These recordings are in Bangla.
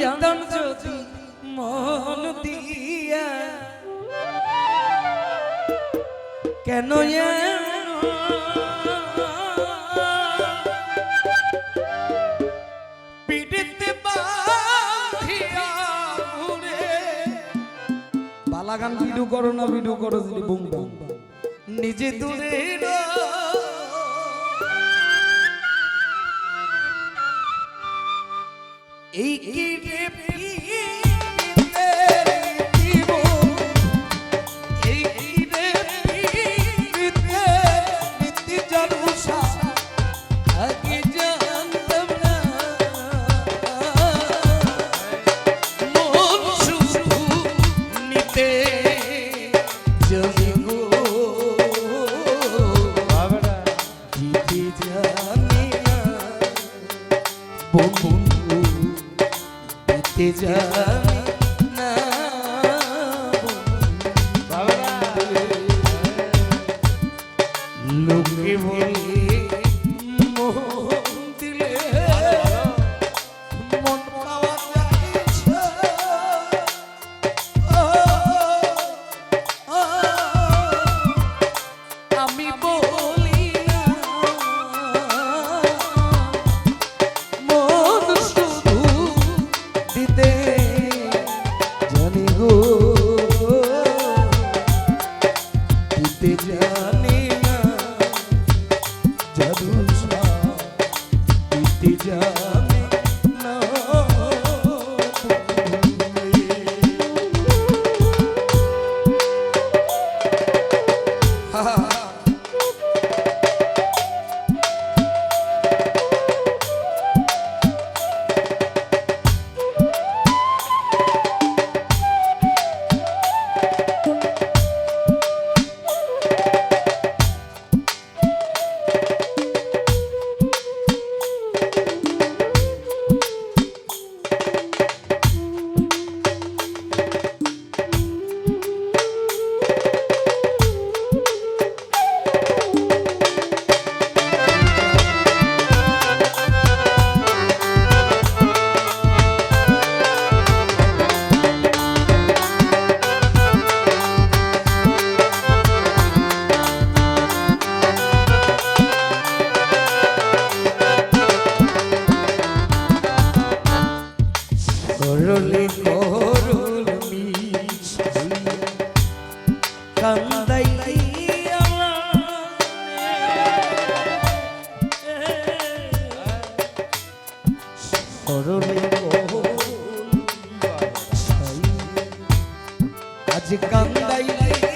জানতাম যদি মন দিয়া। কেন বালাগান ভিডিও করো না ভিডিও করো, যদি বুম নিজে দূরে না এই কি জানি না লোকে Di. আজ কান্দাইলে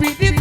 pidi